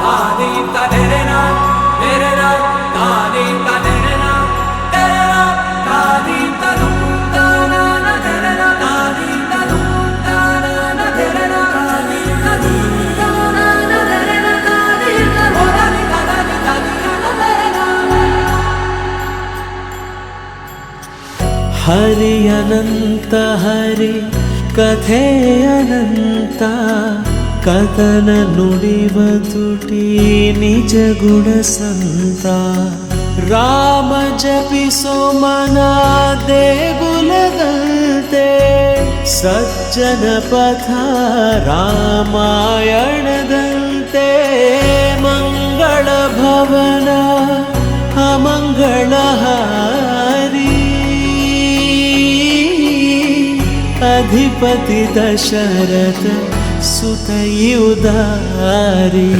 తాదీం తదెరెనా తెరెనా తాదీం తదెరెనా ಕದನ ನುಡಿವತುಟಿ ನಿಜ ಗುಣ ಸಂತ ರಾಮ ಜಪಿಸೋ ಮನ ದೇಗುಲದಂತೆ ಸಜ್ಜನ ಪಥ ರಾಮಾಯಣದಂತೆ ಮಂಗಳ ಭವನ ಅಮಂಗಳ ಹಾರಿ ಅಧಿಪತಿ ದಶರಥ ಸುತಯುದಾರಿ